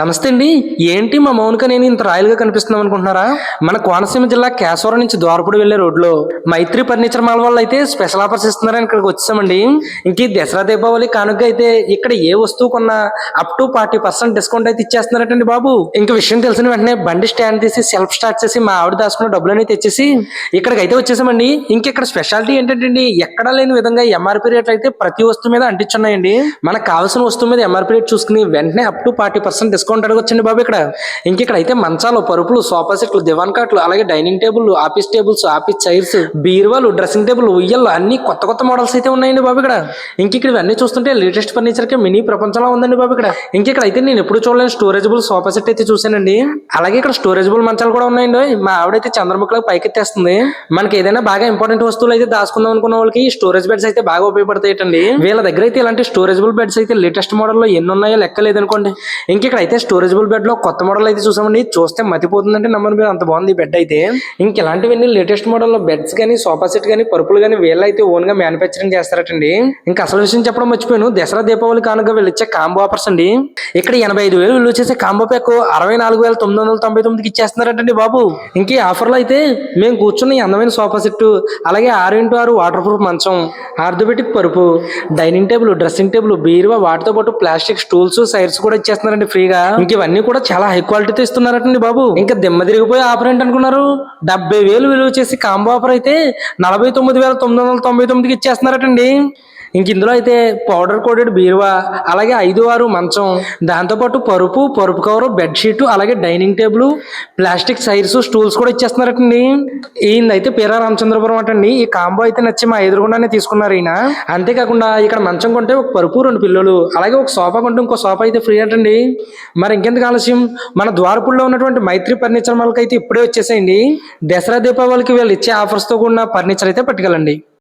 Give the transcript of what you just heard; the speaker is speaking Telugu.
నమస్తే అండి. ఏంటి మా మౌనిక నేను ఇంత రాయల్గా కనిపిస్తున్నాం అనుకుంటున్నారా? మన కోనసీమ జిల్లా కేశవరం నుంచి ద్వారపూడి వెళ్ళే రోడ్లో మైత్రి ఫర్నిచర్ మాల్ వాళ్ళు అయితే స్పెషల్ ఆఫర్స్ ఇస్తున్నారని ఇక్కడికి వచ్చామండి. ఇంక దసరా దీపావళి కానుక అయితే ఇక్కడ ఏ వస్తువు కొన్నా up to forty percent discount అయితే ఇచ్చేస్తున్నారటండి బాబు. ఇంక విషయం తెలిసిన వెంటనే బండి స్టాండ్ తీసి సెల్ఫ్ స్టార్ట్ చేసి మా ఆవిడ దాచుకున్న అనేది తెచ్చేసి ఇక్కడికి అయితే వచ్చేసామండి. ఇంక ఇక్కడ స్పెషాలిటీ ఏంటంటే ఎక్కడా లేని విధంగా ఎంఆర్పీ రేట్లు అయితే ప్రతి వస్తువు మీద అంటించున్నాయండి. మనకు కావాల్సిన వస్తువు మీద ఎంఆర్పీ రేట్ చూసుకుని వెంటనే up to forty percent discount అడగొచ్చండి బాబు ఇక్కడ? ఇంక ఇక్కడ అయితే మంచాలు పరుపులు సోఫా సెట్లు దివాన్ కాట్లు అలాగే dining table office tables office chairs బీరువాలు డ్రెస్సింగ్ టేబుల్ ఉయ్యలు అన్ని కొత్త కొత్త మోడల్స్ అయితే ఉన్నాయండి బాబు ఇక్కడ. ఇంక ఇక్కడ ఇవన్నీ చూస్తుంటే లేటెస్ట్ ఫర్నిచర్కి మినీ ప్రపంచంలో ఉందండి బాబు ఇక్కడ. ఇంక ఇక్కడ అయితే నేను ఎప్పుడు చూడలేని స్టోరేజబుల్ సోఫా సెట్ అయితే చూసానండి అలాగే ఇక్కడ స్టోరేజబుల్ మంచాలు కూడా ఉన్నాయండి మా ఆవిడైతే చంద్రముఖిలో పైకెత్తేస్తుంది. మనకి ఏదైనా బాగా ఇంపార్టెంట్ వస్తువులు అయితే దాచుకుందాం అనుకున్న వాళ్ళకి స్టోరేజ్ బెడ్స్ అయితే బాగా ఉపయోగపడతాయండి వీళ్ళ దగ్గర అయితే ఇలాంటి స్టోరేజబుల్ బెడ్స్ అయితే లేటెస్ట్ మోడల్లో ఎన్ని ఉన్నాయో లెక్క లేదనుకోండి ఇంక ఇక్కడ అయితే స్టోరేజబుల్ బెడ్లో కొత్త మోడల్ అయితే చూసామండి. చూస్తే మతిపోతుందంటే నమ్మని మీరు అంత బాగుంది బెడ్ అయితే. ఇంక ఇలాంటివన్నీ లేటెస్ట్ మోడల్లో బెడ్స్ కానీ సోఫా సెట్ కానీ పరుపులు కానీ వీళ్ళు అయితే ఓన్గా మ్యానుఫ్యాక్చరింగ్ చేస్తారటండి. ఇంకా అసలు విషయం చెప్పడం మర్చిపోయాను. దసరా దీపావళి కానుక వీళ్ళు ఇచ్చే కాంబో ఆఫర్స్ అండి. ఇక్కడ ఎనభై ఐదు వేలు వీళ్ళు చేసే కాంబో ప్యాక్ అరవై నాలుగు వేల తొమ్మిది వందల తొంభై తొమ్మిదికి ఇచ్చేస్తున్నారటండి బాబు. ఇంక ఈ ఆఫర్లో అయితే మేము కూర్చున్న అందమైన సోఫా సెట్ అలాగే ఆరు ఇంటూ ఆరు వాటర్ ప్రూఫ్ మంచం ఆర్థోబెటిక్ పరుపు డైనింగ్ టేబుల్ డ్రెస్సింగ్ టేబుల్ బీరువా వాటితో పాటు ప్లాస్టిక్ స్టూల్స్ సైర్స్ కూడా ఇచ్చేస్తున్నారండి ఫ్రీగా. ఇంక ఇవన్నీ కూడా చాలా హై క్వాలిటీతో ఇస్తున్నారటండి బాబు. ఇంకా దిమ్మ తిరిగిపోయి ఆఫర్ ఏంటి అనుకున్నారు డెబ్బై వేలు విలువ చేసి కాంబో ఆఫర్ అయితే నలభై తొమ్మిది వేల తొమ్మిది వందల తొంభై తొమ్మిదికి ఇచ్చేస్తున్నారటండి. ఇంక ఇందులో అయితే పౌడర్ కోటెడ్ బీరువా అలాగే ఐదు ఆరు మంచం దాంతోపాటు పరుపు పరుపు కవరు బెడ్షీట్ అలాగే dining table plastic chairs stools కూడా ఇచ్చేస్తున్నారటండి. ఈయనైతే పేరా రామచంద్రపురం అటండి. ఈ కాంబో అయితే నచ్చి మా ఎదురుగుండానే తీసుకున్నారు ఈయన. అంతేకాకుండా ఇక్కడ మంచం కొంటే ఒక పరుపు రెండు పిల్లలు అలాగే ఒక సోఫా కొంటే ఇంకో సోఫా అయితే ఫ్రీ అటండి. మరి ఇంకెందుకు ఆలస్యం? మన ద్వారపుల్లో ఉన్నటువంటి మైత్రి ఫర్నిచర్ వాళ్ళకి అయితే ఇప్పుడే వచ్చేసేయండి. దసరా దీపావళికి వీళ్ళు ఇచ్చే ఆఫర్స్తో కూడిన ఫర్నిచర్ అయితే పట్టుకెళ్ళండి.